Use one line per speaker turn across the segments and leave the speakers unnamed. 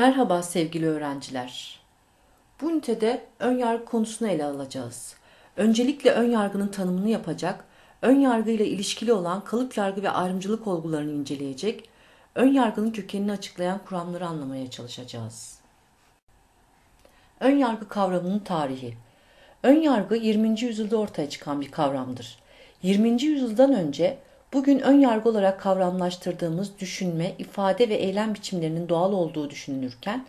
Merhaba sevgili öğrenciler. Bu ünitede ön yargı konusunu ele alacağız. Öncelikle ön yargının tanımını yapacak, ön yargı ile ilişkili olan kalıp yargı ve ayrımcılık olgularını inceleyecek, ön yargının kökenini açıklayan kuramları anlamaya çalışacağız. Ön yargı kavramının tarihi. Ön yargı 20. yüzyılda ortaya çıkan bir kavramdır. 20. yüzyıldan önce bugün ön yargı olarak kavramlaştırdığımız düşünme, ifade ve eylem biçimlerinin doğal olduğu düşünülürken,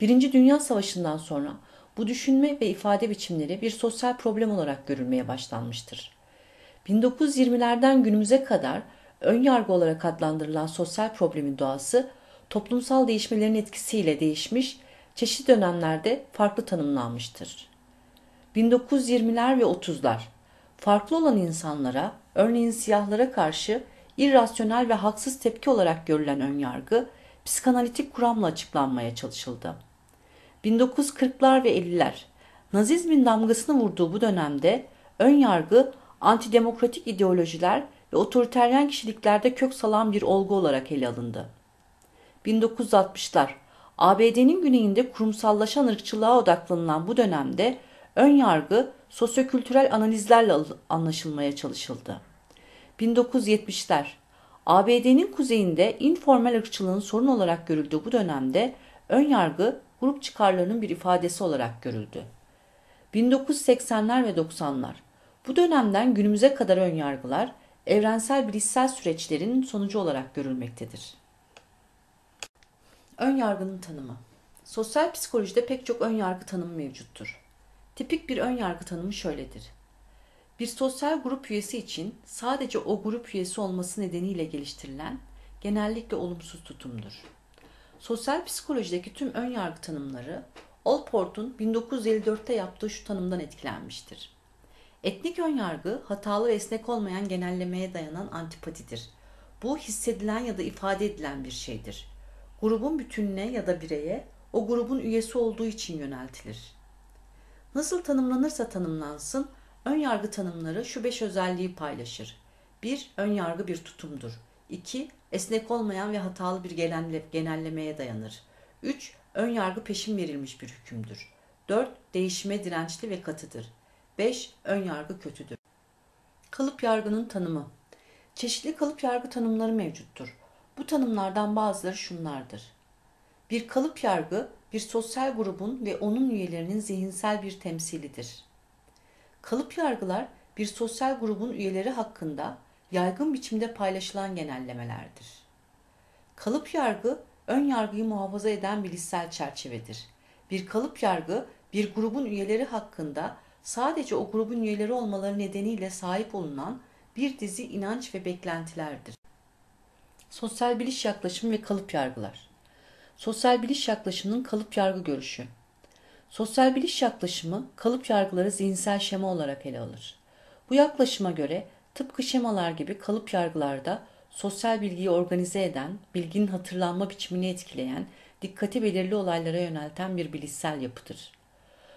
Birinci Dünya Savaşı'ndan sonra bu düşünme ve ifade biçimleri bir sosyal problem olarak görülmeye başlanmıştır. 1920'lerden günümüze kadar ön yargı olarak adlandırılan sosyal problemin doğası toplumsal değişmelerin etkisiyle değişmiş, çeşitli dönemlerde farklı tanımlanmıştır. 1920'ler ve 30'lar farklı olan insanlara, örneğin siyahlara karşı irrasyonel ve haksız tepki olarak görülen önyargı, psikanalitik kuramla açıklanmaya çalışıldı. 1940'lar ve 50'ler Nazizmin damgasını vurduğu bu dönemde ön yargı antidemokratik ideolojiler ve otoriteryen kişiliklerde kök salan bir olgu olarak ele alındı. 1960'lar ABD'nin güneyinde kurumsallaşan ırkçılığa odaklanılan bu dönemde ön yargı sosyokültürel analizlerle anlaşılmaya çalışıldı. 1970'ler ABD'nin kuzeyinde informal ırkçılığın sorun olarak görüldüğü bu dönemde ön yargı grup çıkarlarının bir ifadesi olarak görüldü. 1980'ler ve 90'lar bu dönemden günümüze kadar ön yargılar evrensel bilişsel süreçlerin sonucu olarak görülmektedir. Ön yargının tanımı Sosyal psikolojide pek çok ön yargı tanımı mevcuttur. Tipik bir ön yargı tanımı şöyledir. Bir sosyal grup üyesi için sadece o grup üyesi olması nedeniyle geliştirilen genellikle olumsuz tutumdur. Sosyal psikolojideki tüm ön yargı tanımları Allport'un 1954'te yaptığı şu tanımdan etkilenmiştir. Etnik ön yargı hatalı ve esnek olmayan genellemeye dayanan antipatidir. Bu hissedilen ya da ifade edilen bir şeydir. Grubun bütününe ya da bireye o grubun üyesi olduğu için yöneltilir. Nasıl tanımlanırsa tanımlansın, ön yargı tanımları şu beş özelliği paylaşır. 1. Ön yargı bir tutumdur. 2. Esnek olmayan ve hatalı bir genellemeye dayanır. 3. Ön yargı peşin verilmiş bir hükümdür. 4. Değişime dirençli ve katıdır. 5. Ön yargı kötüdür. Kalıp yargının tanımı Çeşitli kalıp yargı tanımları mevcuttur. Bu tanımlardan bazıları şunlardır. Bir kalıp yargı bir sosyal grubun ve onun üyelerinin zihinsel bir temsilidir. Kalıp yargılar bir sosyal grubun üyeleri hakkında yaygın biçimde paylaşılan genellemelerdir. Kalıp yargı ön yargıyı muhafaza eden bilişsel çerçevedir. Bir kalıp yargı bir grubun üyeleri hakkında sadece o grubun üyeleri olmaları nedeniyle sahip olunan bir dizi inanç ve beklentilerdir. Sosyal biliş yaklaşımı ve kalıp yargılar Sosyal biliş yaklaşımının kalıp yargı görüşü. Sosyal biliş yaklaşımı kalıp yargıları zihinsel şema olarak ele alır. Bu yaklaşıma göre tıpkı şemalar gibi kalıp yargılarda sosyal bilgiyi organize eden, bilginin hatırlanma biçimini etkileyen, dikkati belirli olaylara yönelten bir bilişsel yapıdır.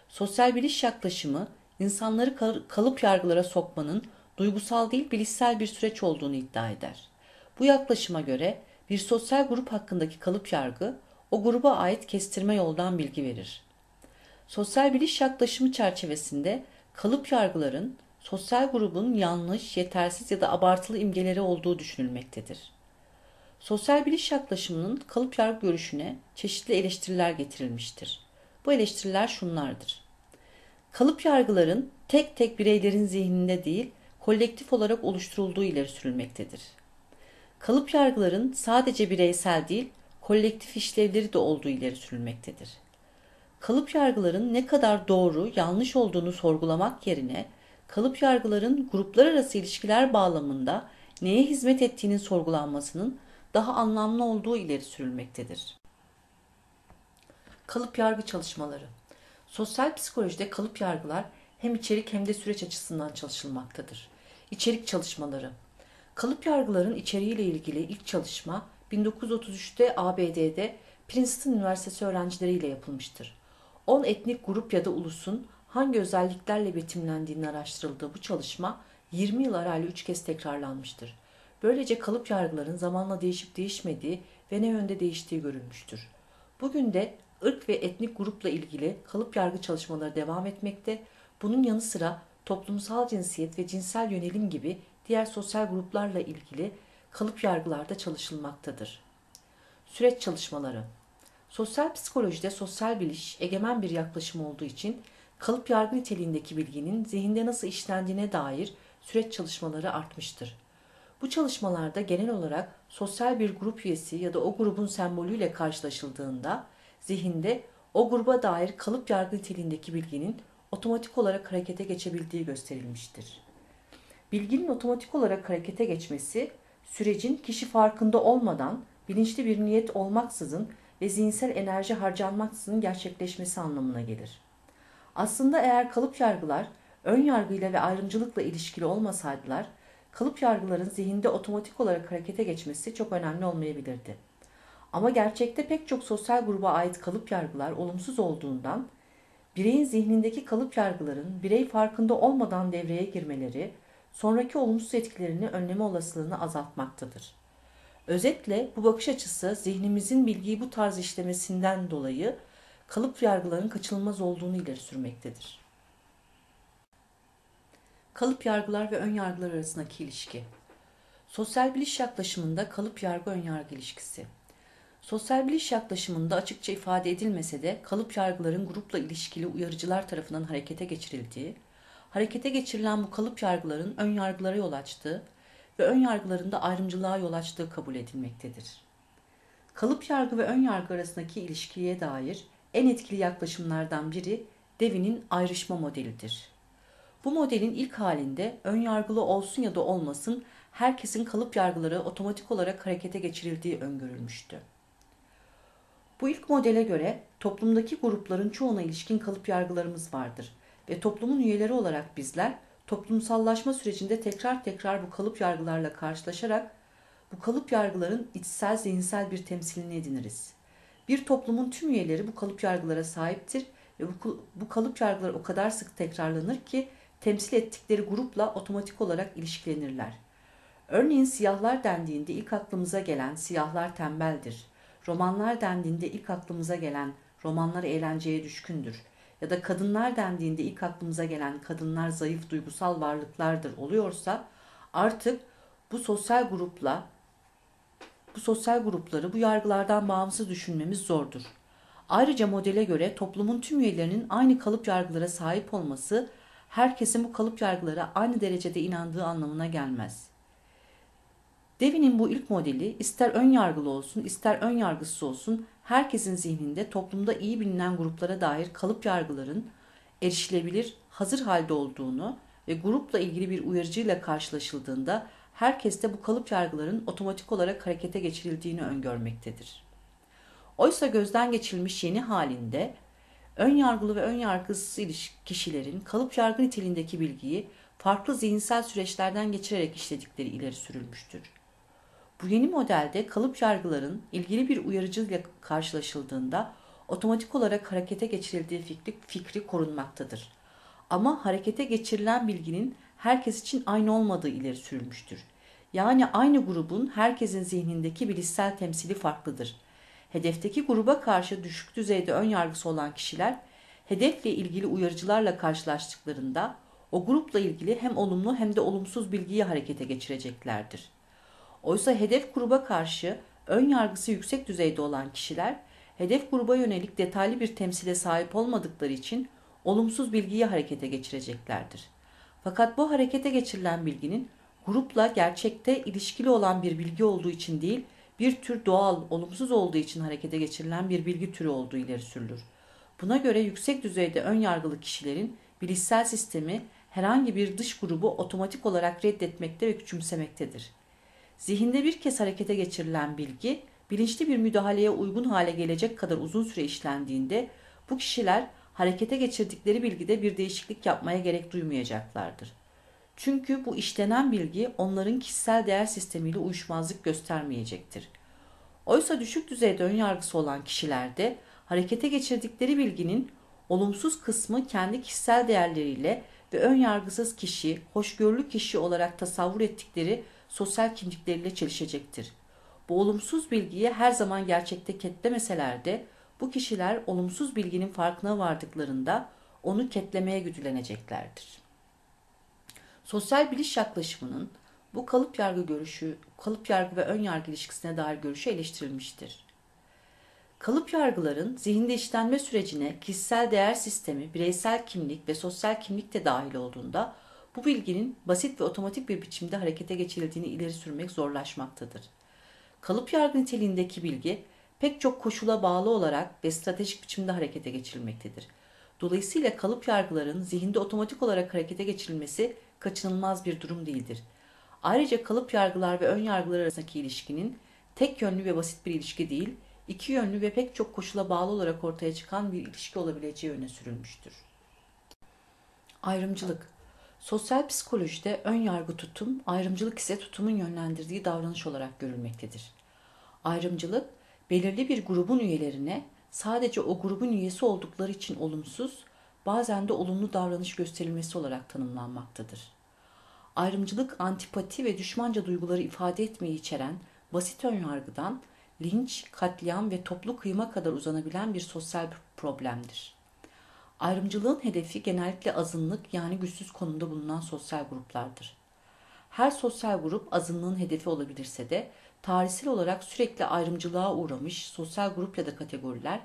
Sosyal biliş yaklaşımı insanları kalıp yargılara sokmanın duygusal değil bilişsel bir süreç olduğunu iddia eder. Bu yaklaşıma göre bir sosyal grup hakkındaki kalıp yargı o gruba ait kestirme yoldan bilgi verir. Sosyal biliş yaklaşımı çerçevesinde kalıp yargıların sosyal grubun yanlış, yetersiz ya da abartılı imgeleri olduğu düşünülmektedir. Sosyal biliş yaklaşımının kalıp yargı görüşüne çeşitli eleştiriler getirilmiştir. Bu eleştiriler şunlardır. Kalıp yargıların tek tek bireylerin zihninde değil, kolektif olarak oluşturulduğu ileri sürülmektedir. Kalıp yargıların sadece bireysel değil, kolektif işlevleri de olduğu ileri sürülmektedir. Kalıp yargıların ne kadar doğru, yanlış olduğunu sorgulamak yerine kalıp yargıların gruplar arası ilişkiler bağlamında neye hizmet ettiğinin sorgulanmasının daha anlamlı olduğu ileri sürülmektedir. Kalıp yargı çalışmaları Sosyal psikolojide kalıp yargılar hem içerik hem de süreç açısından çalışılmaktadır. İçerik çalışmaları Kalıp yargıların içeriğiyle ilgili ilk çalışma 1933'te ABD'de Princeton Üniversitesi öğrencileriyle yapılmıştır. 10 etnik grup ya da ulusun hangi özelliklerle betimlendiğini araştırıldığı bu çalışma 20 yıl arayla 3 kez tekrarlanmıştır. Böylece kalıp yargıların zamanla değişip değişmediği ve ne yönde değiştiği görülmüştür. Bugün de ırk ve etnik grupla ilgili kalıp yargı çalışmaları devam etmekte. Bunun yanı sıra toplumsal cinsiyet ve cinsel yönelim gibi diğer sosyal gruplarla ilgili kalıp yargılarda çalışılmaktadır. Süreç çalışmaları Sosyal psikolojide sosyal biliş egemen bir yaklaşım olduğu için kalıp yargı niteliğindeki bilginin zihinde nasıl işlendiğine dair süreç çalışmaları artmıştır. Bu çalışmalarda genel olarak sosyal bir grup üyesi ya da o grubun sembolüyle karşılaşıldığında zihinde o gruba dair kalıp yargı niteliğindeki bilginin otomatik olarak harekete geçebildiği gösterilmiştir. Bilginin otomatik olarak harekete geçmesi sürecin kişi farkında olmadan bilinçli bir niyet olmaksızın ve zihinsel enerji harcanmaksızın gerçekleşmesi anlamına gelir. Aslında eğer kalıp yargılar ön yargıyla ve ayrımcılıkla ilişkili olmasaydılar, kalıp yargıların zihinde otomatik olarak harekete geçmesi çok önemli olmayabilirdi. Ama gerçekte pek çok sosyal gruba ait kalıp yargılar olumsuz olduğundan, bireyin zihnindeki kalıp yargıların birey farkında olmadan devreye girmeleri, sonraki olumsuz etkilerini önleme olasılığını azaltmaktadır. Özetle bu bakış açısı zihnimizin bilgiyi bu tarz işlemesinden dolayı kalıp yargıların kaçınılmaz olduğunu ileri sürmektedir. Kalıp yargılar ve ön yargılar arasındaki ilişki. Sosyal biliş yaklaşımında kalıp yargı ön yargı ilişkisi. Sosyal biliş yaklaşımında açıkça ifade edilmese de kalıp yargıların grupla ilişkili uyarıcılar tarafından harekete geçirildiği, harekete geçirilen bu kalıp yargıların ön yargılara yol açtığı ve ön yargılarında ayrımcılığa yol açtığı kabul edilmektedir. Kalıp yargı ve ön yargı arasındaki ilişkiye dair en etkili yaklaşımlardan biri Devin'in ayrışma modelidir. Bu modelin ilk halinde ön yargılı olsun ya da olmasın herkesin kalıp yargıları otomatik olarak harekete geçirildiği öngörülmüştü. Bu ilk modele göre toplumdaki grupların çoğuna ilişkin kalıp yargılarımız vardır ve toplumun üyeleri olarak bizler toplumsallaşma sürecinde tekrar tekrar bu kalıp yargılarla karşılaşarak bu kalıp yargıların içsel zihinsel bir temsilini ediniriz. Bir toplumun tüm üyeleri bu kalıp yargılara sahiptir ve bu, bu kalıp yargılar o kadar sık tekrarlanır ki temsil ettikleri grupla otomatik olarak ilişkilenirler. Örneğin siyahlar dendiğinde ilk aklımıza gelen siyahlar tembeldir. Romanlar dendiğinde ilk aklımıza gelen romanlar eğlenceye düşkündür ya da kadınlar dendiğinde ilk aklımıza gelen kadınlar zayıf duygusal varlıklardır oluyorsa artık bu sosyal grupla bu sosyal grupları bu yargılardan bağımsız düşünmemiz zordur. Ayrıca modele göre toplumun tüm üyelerinin aynı kalıp yargılara sahip olması herkesin bu kalıp yargılara aynı derecede inandığı anlamına gelmez. Devin'in bu ilk modeli ister ön yargılı olsun ister ön yargısız olsun herkesin zihninde toplumda iyi bilinen gruplara dair kalıp yargıların erişilebilir, hazır halde olduğunu ve grupla ilgili bir uyarıcıyla karşılaşıldığında herkeste bu kalıp yargıların otomatik olarak harekete geçirildiğini öngörmektedir. Oysa gözden geçirilmiş yeni halinde ön yargılı ve ön yargısız kişilerin kalıp yargı niteliğindeki bilgiyi farklı zihinsel süreçlerden geçirerek işledikleri ileri sürülmüştür. Bu yeni modelde kalıp yargıların ilgili bir uyarıcıyla karşılaşıldığında otomatik olarak harekete geçirildiği fikri, fikri korunmaktadır. Ama harekete geçirilen bilginin herkes için aynı olmadığı ileri sürülmüştür. Yani aynı grubun herkesin zihnindeki bilişsel temsili farklıdır. Hedefteki gruba karşı düşük düzeyde ön yargısı olan kişiler hedefle ilgili uyarıcılarla karşılaştıklarında o grupla ilgili hem olumlu hem de olumsuz bilgiyi harekete geçireceklerdir. Oysa hedef gruba karşı ön yargısı yüksek düzeyde olan kişiler hedef gruba yönelik detaylı bir temsile sahip olmadıkları için olumsuz bilgiyi harekete geçireceklerdir. Fakat bu harekete geçirilen bilginin grupla gerçekte ilişkili olan bir bilgi olduğu için değil, bir tür doğal, olumsuz olduğu için harekete geçirilen bir bilgi türü olduğu ileri sürülür. Buna göre yüksek düzeyde ön yargılı kişilerin bilişsel sistemi herhangi bir dış grubu otomatik olarak reddetmekte ve küçümsemektedir. Zihinde bir kez harekete geçirilen bilgi, bilinçli bir müdahaleye uygun hale gelecek kadar uzun süre işlendiğinde bu kişiler harekete geçirdikleri bilgide bir değişiklik yapmaya gerek duymayacaklardır. Çünkü bu işlenen bilgi onların kişisel değer sistemiyle uyuşmazlık göstermeyecektir. Oysa düşük düzeyde ön yargısı olan kişilerde harekete geçirdikleri bilginin olumsuz kısmı kendi kişisel değerleriyle ve ön yargısız kişi, hoşgörülü kişi olarak tasavvur ettikleri sosyal kimlikleriyle çelişecektir. Bu olumsuz bilgiyi her zaman gerçekte ketlemeseler de Bu kişiler olumsuz bilginin farkına vardıklarında onu ketlemeye güdüleneceklerdir. Sosyal biliş yaklaşımının bu kalıp yargı görüşü, kalıp yargı ve ön yargı ilişkisine dair görüşü eleştirilmiştir. Kalıp yargıların zihinde işlenme sürecine kişisel değer sistemi, bireysel kimlik ve sosyal kimlik de dahil olduğunda bu bilginin basit ve otomatik bir biçimde harekete geçirildiğini ileri sürmek zorlaşmaktadır. Kalıp yargı niteliğindeki bilgi pek çok koşula bağlı olarak ve stratejik biçimde harekete geçirilmektedir. Dolayısıyla kalıp yargıların zihinde otomatik olarak harekete geçirilmesi kaçınılmaz bir durum değildir. Ayrıca kalıp yargılar ve ön yargılar arasındaki ilişkinin tek yönlü ve basit bir ilişki değil, iki yönlü ve pek çok koşula bağlı olarak ortaya çıkan bir ilişki olabileceği öne sürülmüştür. Ayrımcılık Sosyal psikolojide ön yargı tutum, ayrımcılık ise tutumun yönlendirdiği davranış olarak görülmektedir. Ayrımcılık, belirli bir grubun üyelerine sadece o grubun üyesi oldukları için olumsuz, bazen de olumlu davranış gösterilmesi olarak tanımlanmaktadır. Ayrımcılık, antipati ve düşmanca duyguları ifade etmeyi içeren basit ön yargıdan linç, katliam ve toplu kıyma kadar uzanabilen bir sosyal problemdir. Ayrımcılığın hedefi genellikle azınlık yani güçsüz konumda bulunan sosyal gruplardır. Her sosyal grup azınlığın hedefi olabilirse de tarihsel olarak sürekli ayrımcılığa uğramış sosyal grup ya da kategoriler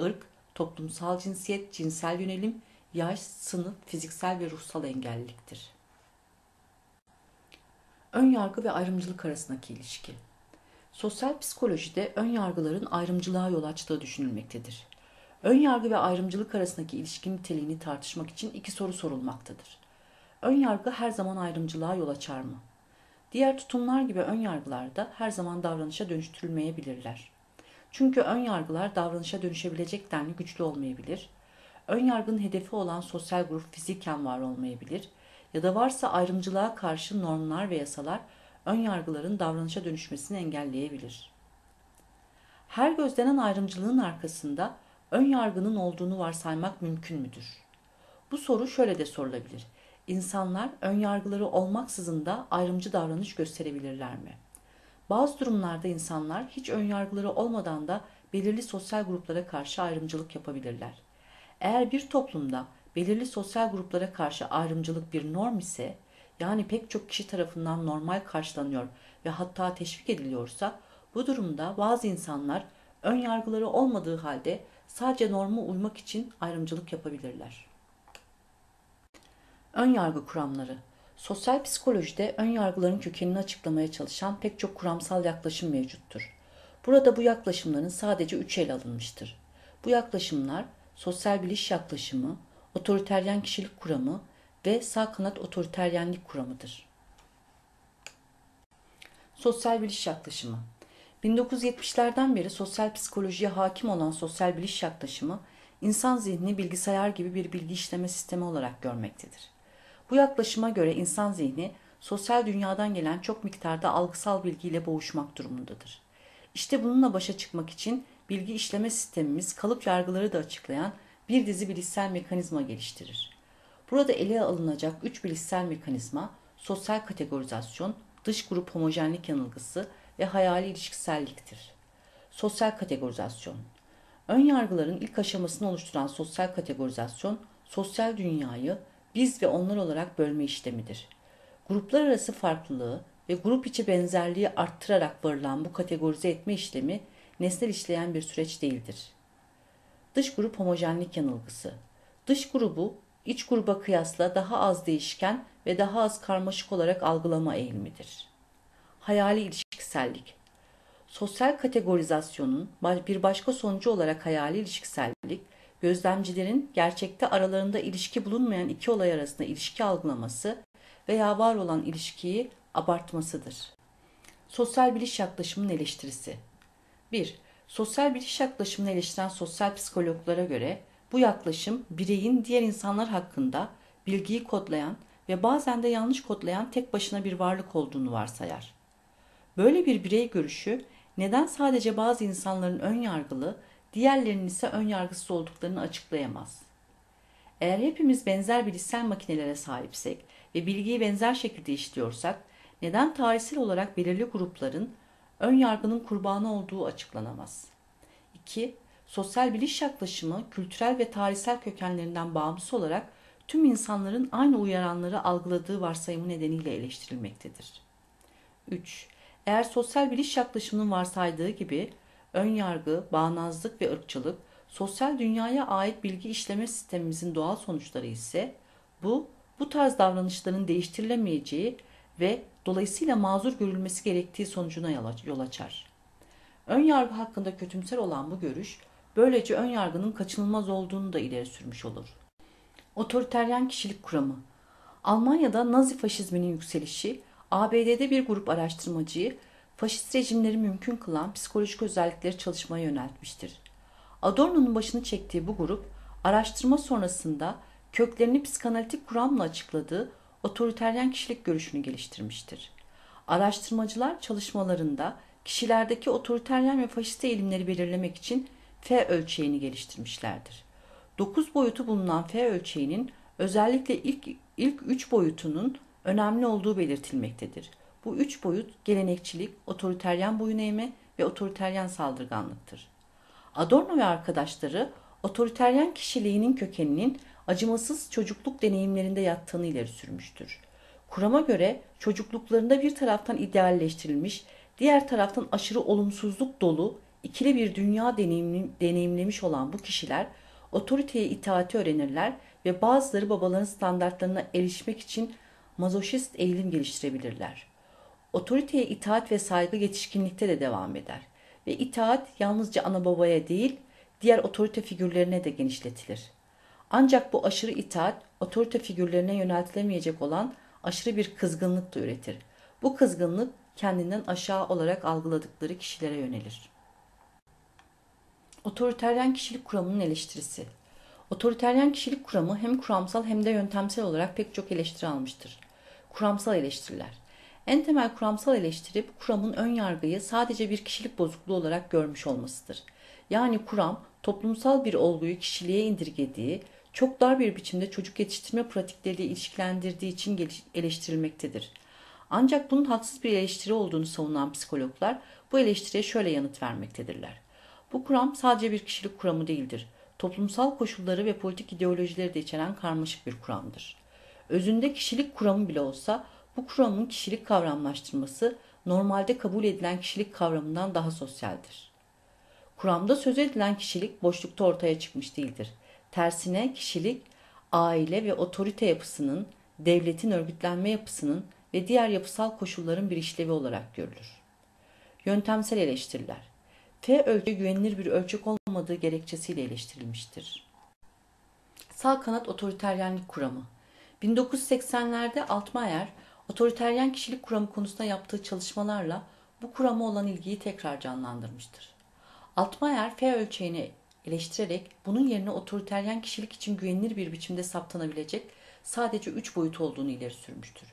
ırk, toplumsal cinsiyet, cinsel yönelim, yaş, sınıf, fiziksel ve ruhsal engelliliktir. Ön yargı ve ayrımcılık arasındaki ilişki. Sosyal psikolojide ön yargıların ayrımcılığa yol açtığı düşünülmektedir. Ön yargı ve ayrımcılık arasındaki ilişki niteliğini tartışmak için iki soru sorulmaktadır. Ön yargı her zaman ayrımcılığa yol açar mı? Diğer tutumlar gibi ön yargılar her zaman davranışa dönüştürülmeyebilirler. Çünkü ön yargılar davranışa dönüşebilecek denli güçlü olmayabilir. Ön yargının hedefi olan sosyal grup fiziken var olmayabilir ya da varsa ayrımcılığa karşı normlar ve yasalar ön yargıların davranışa dönüşmesini engelleyebilir. Her gözlenen ayrımcılığın arkasında ön yargının olduğunu varsaymak mümkün müdür? Bu soru şöyle de sorulabilir. İnsanlar ön yargıları olmaksızın da ayrımcı davranış gösterebilirler mi? Bazı durumlarda insanlar hiç ön yargıları olmadan da belirli sosyal gruplara karşı ayrımcılık yapabilirler. Eğer bir toplumda belirli sosyal gruplara karşı ayrımcılık bir norm ise, yani pek çok kişi tarafından normal karşılanıyor ve hatta teşvik ediliyorsa, bu durumda bazı insanlar ön yargıları olmadığı halde sadece norma uymak için ayrımcılık yapabilirler. Ön yargı kuramları Sosyal psikolojide ön yargıların kökenini açıklamaya çalışan pek çok kuramsal yaklaşım mevcuttur. Burada bu yaklaşımların sadece üç ele alınmıştır. Bu yaklaşımlar sosyal biliş yaklaşımı, otoriteryen kişilik kuramı ve sağ kanat otoriteryenlik kuramıdır. Sosyal biliş yaklaşımı 1970'lerden beri sosyal psikolojiye hakim olan sosyal biliş yaklaşımı, insan zihnini bilgisayar gibi bir bilgi işleme sistemi olarak görmektedir. Bu yaklaşıma göre insan zihni, sosyal dünyadan gelen çok miktarda algısal bilgiyle boğuşmak durumundadır. İşte bununla başa çıkmak için bilgi işleme sistemimiz kalıp yargıları da açıklayan bir dizi bilişsel mekanizma geliştirir. Burada ele alınacak üç bilişsel mekanizma, sosyal kategorizasyon, dış grup homojenlik yanılgısı ve hayali ilişkiselliktir. Sosyal kategorizasyon Ön yargıların ilk aşamasını oluşturan sosyal kategorizasyon, sosyal dünyayı biz ve onlar olarak bölme işlemidir. Gruplar arası farklılığı ve grup içi benzerliği arttırarak varılan bu kategorize etme işlemi nesnel işleyen bir süreç değildir. Dış grup homojenlik yanılgısı. Dış grubu iç gruba kıyasla daha az değişken ve daha az karmaşık olarak algılama eğilimidir. Hayali ilişkisellik. Sosyal kategorizasyonun bir başka sonucu olarak hayali ilişkisellik, gözlemcilerin gerçekte aralarında ilişki bulunmayan iki olay arasında ilişki algılaması veya var olan ilişkiyi abartmasıdır. Sosyal biliş yaklaşımının eleştirisi 1. Sosyal biliş yaklaşımını eleştiren sosyal psikologlara göre bu yaklaşım bireyin diğer insanlar hakkında bilgiyi kodlayan ve bazen de yanlış kodlayan tek başına bir varlık olduğunu varsayar. Böyle bir birey görüşü neden sadece bazı insanların ön yargılı, diğerlerinin ise ön yargısız olduklarını açıklayamaz. Eğer hepimiz benzer bilişsel makinelere sahipsek ve bilgiyi benzer şekilde işliyorsak, neden tarihsel olarak belirli grupların ön yargının kurbanı olduğu açıklanamaz. 2. sosyal biliş yaklaşımı kültürel ve tarihsel kökenlerinden bağımsız olarak tüm insanların aynı uyaranları algıladığı varsayımı nedeniyle eleştirilmektedir. 3. Eğer sosyal biliş yaklaşımının varsaydığı gibi ön yargı, bağnazlık ve ırkçılık sosyal dünyaya ait bilgi işleme sistemimizin doğal sonuçları ise bu bu tarz davranışların değiştirilemeyeceği ve dolayısıyla mazur görülmesi gerektiği sonucuna yol açar. Ön yargı hakkında kötümser olan bu görüş, böylece ön yargının kaçınılmaz olduğunu da ileri sürmüş olur. Otoriteryen kişilik kuramı Almanya'da Nazi faşizminin yükselişi, ABD'de bir grup araştırmacıyı faşist rejimleri mümkün kılan psikolojik özellikleri çalışmaya yöneltmiştir. Adorno'nun başını çektiği bu grup, araştırma sonrasında köklerini psikanalitik kuramla açıkladığı otoriteryen kişilik görüşünü geliştirmiştir. Araştırmacılar çalışmalarında kişilerdeki otoriteryen ve faşist eğilimleri belirlemek için F ölçeğini geliştirmişlerdir. 9 boyutu bulunan F ölçeğinin özellikle ilk ilk 3 boyutunun önemli olduğu belirtilmektedir. Bu üç boyut gelenekçilik, otoriteryen boyun eğme ve otoriteryen saldırganlıktır. Adorno ve arkadaşları otoriteryen kişiliğinin kökeninin acımasız çocukluk deneyimlerinde yattığını ileri sürmüştür. Kurama göre çocukluklarında bir taraftan idealleştirilmiş, diğer taraftan aşırı olumsuzluk dolu ikili bir dünya deneyimlemiş olan bu kişiler otoriteye itaati öğrenirler ve bazıları babaların standartlarına erişmek için mazoşist eğilim geliştirebilirler. Otoriteye itaat ve saygı yetişkinlikte de devam eder ve itaat yalnızca ana babaya değil, diğer otorite figürlerine de genişletilir. Ancak bu aşırı itaat otorite figürlerine yöneltilemeyecek olan aşırı bir kızgınlık da üretir. Bu kızgınlık kendinden aşağı olarak algıladıkları kişilere yönelir. Otoriteryen kişilik kuramının eleştirisi Otoriteryen kişilik kuramı hem kuramsal hem de yöntemsel olarak pek çok eleştiri almıştır. Kuramsal eleştiriler en temel kuramsal eleştiri kuramın ön yargıyı sadece bir kişilik bozukluğu olarak görmüş olmasıdır. Yani kuram toplumsal bir olguyu kişiliğe indirgediği, çok dar bir biçimde çocuk yetiştirme pratikleriyle ilişkilendirdiği için eleştirilmektedir. Ancak bunun haksız bir eleştiri olduğunu savunan psikologlar bu eleştiriye şöyle yanıt vermektedirler. Bu kuram sadece bir kişilik kuramı değildir. Toplumsal koşulları ve politik ideolojileri de içeren karmaşık bir kuramdır. Özünde kişilik kuramı bile olsa bu kuramın kişilik kavramlaştırması normalde kabul edilen kişilik kavramından daha sosyaldir. Kuramda söz edilen kişilik boşlukta ortaya çıkmış değildir. Tersine kişilik aile ve otorite yapısının, devletin örgütlenme yapısının ve diğer yapısal koşulların bir işlevi olarak görülür. Yöntemsel eleştiriler F ölçü güvenilir bir ölçek olmadığı gerekçesiyle eleştirilmiştir. Sağ kanat otoriteryenlik kuramı 1980'lerde Altmaier otoriteryen kişilik kuramı konusunda yaptığı çalışmalarla bu kurama olan ilgiyi tekrar canlandırmıştır. Altmaier F ölçeğini eleştirerek bunun yerine otoriteryen kişilik için güvenilir bir biçimde saptanabilecek sadece üç boyut olduğunu ileri sürmüştür.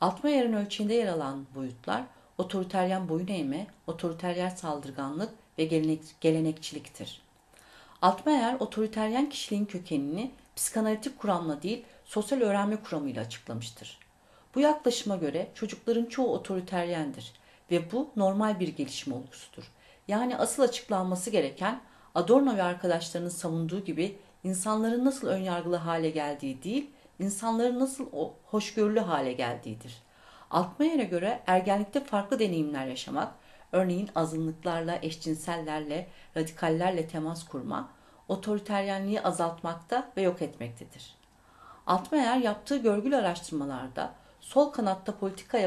Altmaier'in ölçeğinde yer alan boyutlar otoriteryen boyun eğme, otoriteryen saldırganlık ve gelenek, gelenekçiliktir. Altmaier otoriteryen kişiliğin kökenini psikanalitik kuramla değil sosyal öğrenme kuramıyla açıklamıştır. Bu yaklaşıma göre çocukların çoğu otoriteryendir ve bu normal bir gelişim olgusudur. Yani asıl açıklanması gereken Adorno ve arkadaşlarının savunduğu gibi insanların nasıl önyargılı hale geldiği değil, insanların nasıl hoşgörülü hale geldiğidir. Altmayer'e göre ergenlikte farklı deneyimler yaşamak, örneğin azınlıklarla, eşcinsellerle, radikallerle temas kurma, otoriteryenliği azaltmakta ve yok etmektedir. Altmayer yaptığı görgül araştırmalarda sol kanatta politika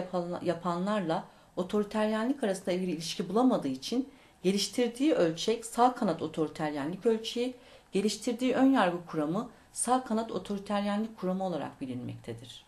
yapanlarla otoriteryenlik arasında bir ilişki bulamadığı için geliştirdiği ölçek sağ kanat otoriteryenlik ölçeği, geliştirdiği ön yargı kuramı sağ kanat otoriteryenlik kuramı olarak bilinmektedir.